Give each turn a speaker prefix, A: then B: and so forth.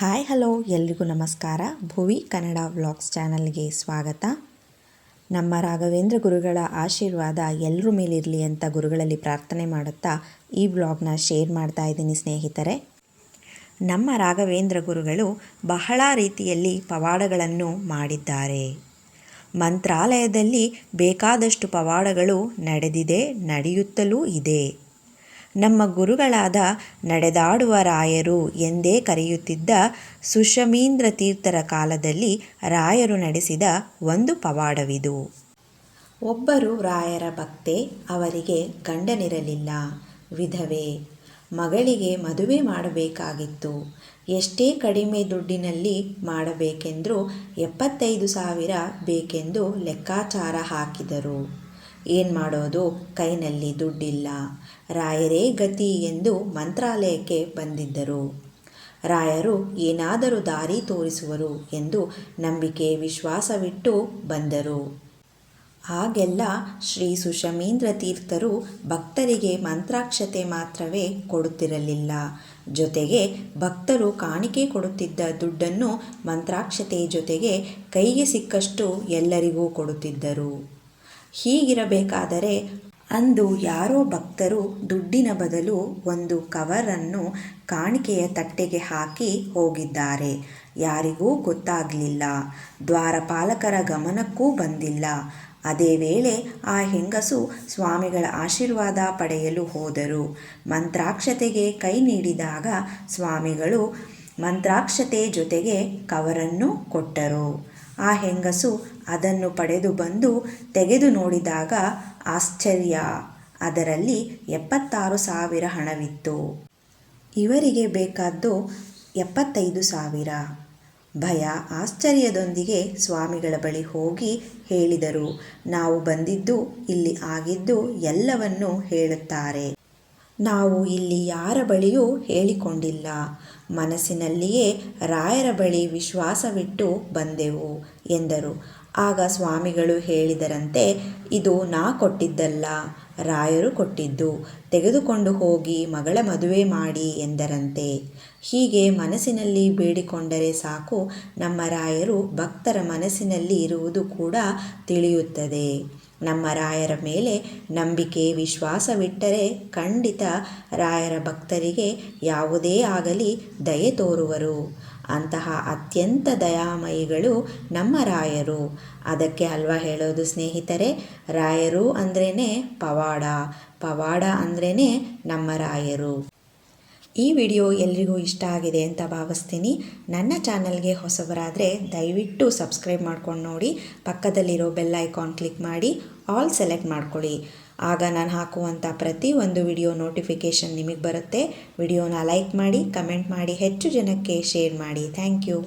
A: Hi, hello. ಎಲ್ರಿಗೂ ನಮಸ್ಕಾರ. ಭುವಿ Kannada vlogs ಚಾನಲ್ಗೆ ಸ್ವಾಗತ. ನಮ್ಮ ರಾಘವೇಂದ್ರ ಗುರುಗಳ ಆಶೀರ್ವಾದ ಎಲ್ಲರ ಮೇಲಿರಲಿ ಅಂತ ಗುರುಗಳಲ್ಲಿ ಪ್ರಾರ್ಥನೆ ಮಾಡುತ್ತಾ ಈ ವ್ಲಾಗ್ನ ಶೇರ್ ಮಾಡ್ತಾ ಇದ್ದೀನಿ ಸ್ನೇಹಿತರೆ. ನಮ್ಮ ರಾಘವೇಂದ್ರ ಗುರುಗಳು ಬಹಳ ರೀತಿಯಲ್ಲಿ ಪವಾಡಗಳನ್ನು ಮಾಡಿದ್ದಾರೆ. ಮಂತ್ರಾಲಯದಲ್ಲಿ ಬೇಕಾದಷ್ಟು ಪವಾಡಗಳು ನಡೆದಿದೆ, ನಡೆಯುತ್ತಲೂ ಇದೆ. ನಮ್ಮ ಗುರುಗಳಾದ ನಡೆದಾಡುವ ರಾಯರು ಎಂದೇ ಕರೆಯುತ್ತಿದ್ದ ಸುಷಮೀಂದ್ರ ತೀರ್ಥರ ಕಾಲದಲ್ಲಿ ರಾಯರು ನಡೆಸಿದ ಒಂದು ಪವಾಡವಿದು. ಒಬ್ಬರು ರಾಯರ ಭಕ್ತೆ, ಅವರಿಗೆ ಗಂಡನಿರಲಿಲ್ಲ. ವಿಧವೆ, ಮಗಳಿಗೆ ಮದುವೆ ಮಾಡಬೇಕಾಗಿತ್ತು. ಎಷ್ಟೇ ಕಡಿಮೆ ದುಡ್ಡಿನಲ್ಲಿ ಮಾಡಬೇಕೆಂದರೂ ಎಪ್ಪತ್ತೈದು ಸಾವಿರ ಬೇಕೆಂದು ಲೆಕ್ಕಾಚಾರ ಹಾಕಿದರು. ಏನು ಮಾಡೋದು? ಕೈನಲ್ಲಿ ದುಡ್ಡಿಲ್ಲ. ರಾಯರೇ ಗತಿ ಎಂದು ಮಂತ್ರಾಲಯಕ್ಕೆ ಬಂದಿದ್ದರು. ರಾಯರು ಏನಾದರೂ ದಾರಿ ತೋರಿಸುವರು ಎಂದು ನಂಬಿಕೆ ವಿಶ್ವಾಸವಿಟ್ಟು ಬಂದರು. ಆಗೆಲ್ಲ ಶ್ರೀ ಸುಷಮೀಂದ್ರ ತೀರ್ಥರು ಭಕ್ತರಿಗೆ ಮಂತ್ರಾಕ್ಷತೆ ಮಾತ್ರವೇ ಕೊಡುತ್ತಿರಲಿಲ್ಲ. ಜೊತೆಗೆ ಭಕ್ತರು ಕಾಣಿಕೆ ಕೊಡುತ್ತಿದ್ದ ದುಡ್ಡನ್ನು ಮಂತ್ರಾಕ್ಷತೆ ಜೊತೆಗೆ ಕೈಗೆ ಸಿಕ್ಕಷ್ಟು ಎಲ್ಲರಿಗೂ ಕೊಡುತ್ತಿದ್ದರು. ಹೀಗಿರಬೇಕಾದರೆ ಅಂದು ಯಾರೋ ಭಕ್ತರು ದುಡ್ಡಿನ ಬದಲು ಒಂದು ಕವರನ್ನು ಕಾಣಿಕೆಯ ತಟ್ಟೆಗೆ ಹಾಕಿ ಹೋಗಿದ್ದಾರೆ. ಯಾರಿಗೂ ಗೊತ್ತಾಗಲಿಲ್ಲ. ದ್ವಾರಪಾಲಕರ ಗಮನಕ್ಕೂ ಬಂದಿಲ್ಲ. ಅದೇ ವೇಳೆ ಆ ಹೆಂಗಸು ಸ್ವಾಮಿಗಳ ಆಶೀರ್ವಾದ ಪಡೆಯಲು ಹೋದರು. ಮಂತ್ರಾಕ್ಷತೆಗೆ ಕೈ ನೀಡಿದಾಗ ಸ್ವಾಮಿಗಳು ಮಂತ್ರಾಕ್ಷತೆ ಜೊತೆಗೆ ಕವರನ್ನು ಕೊಟ್ಟರು. ಆ ಹೆಂಗಸು ಅದನ್ನು ಪಡೆದು ಬಂದು ತೆಗೆದು ನೋಡಿದಾಗ ಆಶ್ಚರ್ಯ. ಅದರಲ್ಲಿ ಎಪ್ಪತ್ತಾರು ಸಾವಿರ ಹಣವಿತ್ತು. ಇವರಿಗೆ ಬೇಕಾದ್ದು ಎಪ್ಪತ್ತೈದು ಸಾವಿರ. ಭಯ ಆಶ್ಚರ್ಯದೊಂದಿಗೆ ಸ್ವಾಮಿಗಳ ಬಳಿ ಹೋಗಿ ಹೇಳಿದರು. ನಾವು ಬಂದಿದ್ದು, ಇಲ್ಲಿ ಆಗಿದ್ದು ಎಲ್ಲವನ್ನೂ ಹೇಳುತ್ತಾರೆ. ನಾವು ಇಲ್ಲಿ ಯಾರ ಬಳಿಯೂ ಹೇಳಿಕೊಂಡಿಲ್ಲ. ಮನಸ್ಸಿನಲ್ಲಿಯೇ ರಾಯರ ಬಳಿ ವಿಶ್ವಾಸವಿಟ್ಟು ಬಂದೆವು ಎಂದರು. ಆಗ ಸ್ವಾಮಿಗಳು ಹೇಳಿದರಂತೆ, ಇದು ನಾ ಕೊಟ್ಟಿದ್ದಲ್ಲ, ರಾಯರು ಕೊಟ್ಟಿದ್ದು. ತೆಗೆದುಕೊಂಡು ಹೋಗಿ ಮಗಳ ಮದುವೆ ಮಾಡಿ ಎಂದರಂತೆ. ಹೀಗೆ ಮನಸ್ಸಿನಲ್ಲಿ ಬೇಡಿಕೊಂಡರೆ ಸಾಕು, ನಮ್ಮ ರಾಯರು ಭಕ್ತರ ಮನಸ್ಸಿನಲ್ಲಿ ಇರುವುದು ಕೂಡ ತಿಳಿಯುತ್ತದೆ. ನಮ್ಮ ರಾಯರ ಮೇಲೆ ನಂಬಿಕೆ, ವಿಶ್ವಾಸವಿಟ್ಟರೆ ಖಂಡಿತ ರಾಯರ ಭಕ್ತರಿಗೆ ಯಾವುದೇ ಆಗಲಿ ದಯೆ ತೋರುವರು. ಅಂತಹ ಅತ್ಯಂತ ದಯಾಮಯಿಗಳು ನಮ್ಮ ರಾಯರು. ಅದಕ್ಕೆ ಅಲ್ವಾ ಹೇಳೋದು ಸ್ನೇಹಿತರೆ? ರಾಯರು ಅಂದ್ರೇ ಪವಾಡ. ಪವಾಡ ಅಂದ್ರೇ ನಮ್ಮ ರಾಯರು. ಈ ವಿಡಿಯೋ ಎಲ್ರಿಗೂ ಇಷ್ಟ ಆಗಿದೆ ಅಂತ ಭಾವಿಸ್ತೀನಿ. ನನ್ನ ಚಾನಲ್ಗೆ ಹೊಸಬರಾದರೆ ದಯವಿಟ್ಟು ಸಬ್ಸ್ಕ್ರೈಬ್ ಮಾಡ್ಕೊಂಡು ನೋಡಿ. ಪಕ್ಕದಲ್ಲಿರೋ ಬೆಲ್ ಐಕಾನ್ ಕ್ಲಿಕ್ ಮಾಡಿ, ಆಲ್ ಸೆಲೆಕ್ಟ್ ಮಾಡ್ಕೊಳ್ಳಿ. ಆಗ ನಾನು ಹಾಕುವಂಥ ಪ್ರತಿ ಒಂದು ವಿಡಿಯೋ ನೋಟಿಫಿಕೇಷನ್ ನಿಮಗೆ ಬರುತ್ತೆ. ವಿಡಿಯೋನ ಲೈಕ್ ಮಾಡಿ, ಕಮೆಂಟ್ ಮಾಡಿ, ಹೆಚ್ಚು ಜನಕ್ಕೆ ಶೇರ್ ಮಾಡಿ. Thank you.